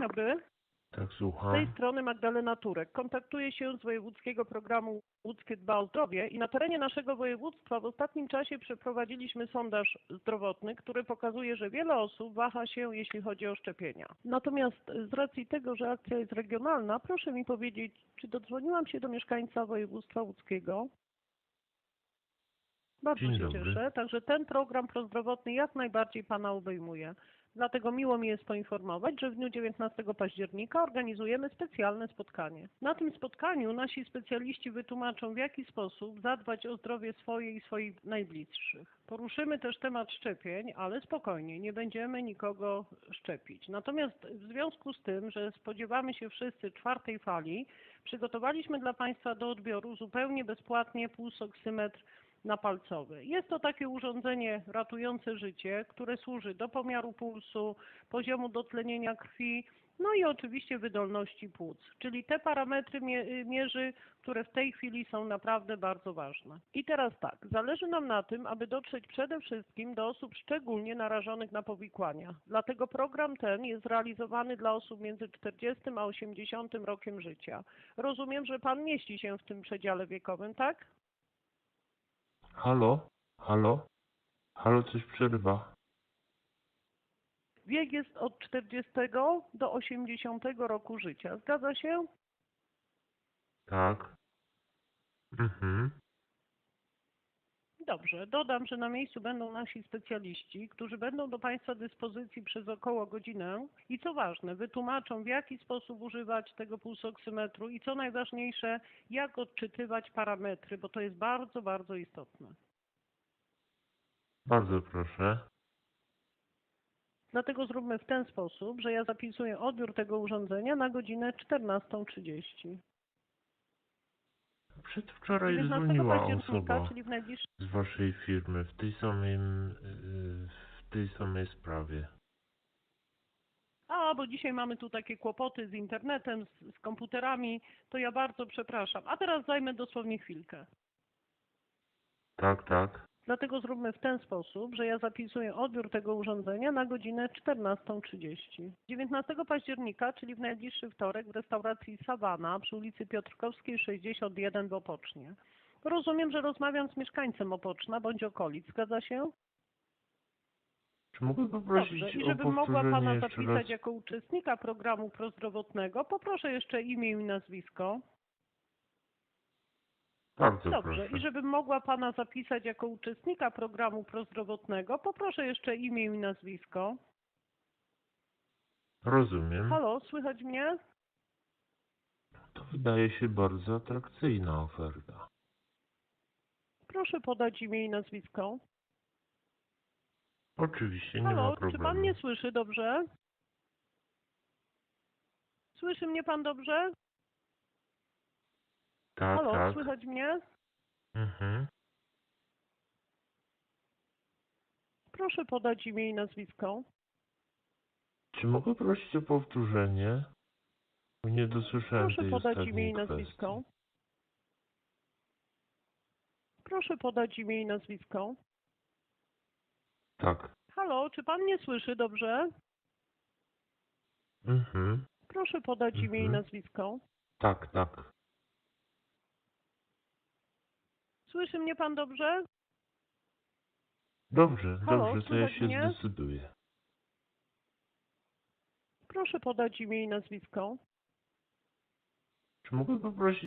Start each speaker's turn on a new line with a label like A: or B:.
A: dobry.
B: Tak,
A: Z tej
B: słucham.
A: strony Magdalena Turek. Kontaktuję się z Wojewódzkiego Programu Łódzkie Dba o Zdrowie i na terenie naszego województwa w ostatnim czasie przeprowadziliśmy sondaż zdrowotny, który pokazuje, że wiele osób waha się, jeśli chodzi o szczepienia. Natomiast z racji tego, że akcja jest regionalna, proszę mi powiedzieć, czy dodzwoniłam się do mieszkańca województwa łódzkiego? Bardzo
B: Dzień
A: się
B: dobry.
A: cieszę. Także ten program prozdrowotny jak najbardziej Pana obejmuje. Dlatego miło mi jest poinformować, że w dniu 19 października organizujemy specjalne spotkanie. Na tym spotkaniu nasi specjaliści wytłumaczą, w jaki sposób zadbać o zdrowie swoje i swoich najbliższych. Poruszymy też temat szczepień, ale spokojnie, nie będziemy nikogo szczepić. Natomiast w związku z tym, że spodziewamy się wszyscy czwartej fali, przygotowaliśmy dla Państwa do odbioru zupełnie bezpłatnie pulsoksymetr napalcowy. Jest to takie urządzenie ratujące życie, które służy do pomiaru pulsu, poziomu dotlenienia krwi, no i oczywiście wydolności płuc, czyli te parametry mie- mierzy, które w tej chwili są naprawdę bardzo ważne. I teraz tak, zależy nam na tym, aby dotrzeć przede wszystkim do osób szczególnie narażonych na powikłania. Dlatego program ten jest realizowany dla osób między 40 a 80 rokiem życia. Rozumiem, że Pan mieści się w tym przedziale wiekowym, tak?
B: Halo? Halo? Halo, coś przerywa.
A: Wiek jest od 40 do 80 roku życia. Zgadza się?
B: Tak. Mhm.
A: Dobrze. Dodam, że na miejscu będą nasi specjaliści, którzy będą do Państwa dyspozycji przez około godzinę i co ważne, wytłumaczą w jaki sposób używać tego pulsoksymetru i co najważniejsze, jak odczytywać parametry, bo to jest bardzo, bardzo istotne.
B: Bardzo proszę.
A: Dlatego zróbmy w ten sposób, że ja zapisuję odbiór tego urządzenia na godzinę 14.30.
B: Przedwczoraj
A: 19
B: dzwoniła osoba z waszej firmy w tej samej, w tej samej sprawie.
A: A, bo dzisiaj mamy tu takie kłopoty z internetem, z, z komputerami, to ja bardzo przepraszam. A teraz zajmę dosłownie chwilkę.
B: Tak, tak.
A: Dlatego zróbmy w ten sposób, że ja zapisuję odbiór tego urządzenia na godzinę 14.30. 19 października, czyli w najbliższy wtorek w restauracji Sawana przy ulicy Piotrkowskiej 61 w Opocznie. Rozumiem, że rozmawiam z mieszkańcem Opoczna bądź okolic. Zgadza się?
B: Czy mogę poprosić
A: Dobrze. I żebym mogła Pana zapisać
B: raz?
A: jako uczestnika programu prozdrowotnego, poproszę jeszcze imię i nazwisko.
B: Bardzo
A: Dobrze.
B: proszę.
A: I żebym mogła Pana zapisać jako uczestnika programu prozdrowotnego, poproszę jeszcze imię i nazwisko.
B: Rozumiem.
A: Halo, słychać mnie?
B: To wydaje się bardzo atrakcyjna oferta.
A: Proszę podać imię i nazwisko.
B: Oczywiście nie
A: Halo,
B: ma
A: czy
B: problemu.
A: Pan mnie słyszy dobrze? Słyszy mnie Pan dobrze?
B: Tak,
A: Halo,
B: tak.
A: słychać mnie?
B: Mhm.
A: Proszę podać imię i nazwisko.
B: Czy mogę prosić o powtórzenie? Bo nie dosłyszałem
A: Proszę
B: tej
A: podać
B: ostatniej
A: imię i
B: kwestii.
A: nazwisko. Proszę podać imię i nazwisko.
B: Tak.
A: Halo, czy Pan mnie słyszy dobrze?
B: Mhm.
A: Proszę podać imię i
B: Mhm.
A: nazwisko.
B: Tak, tak.
A: Słyszy mnie Pan dobrze?
B: Dobrze,
A: Halo,
B: dobrze, to ja
A: słychać
B: się
A: mnie?
B: zdecyduję.
A: Proszę podać imię i nazwisko.
B: Czy mogę poprosić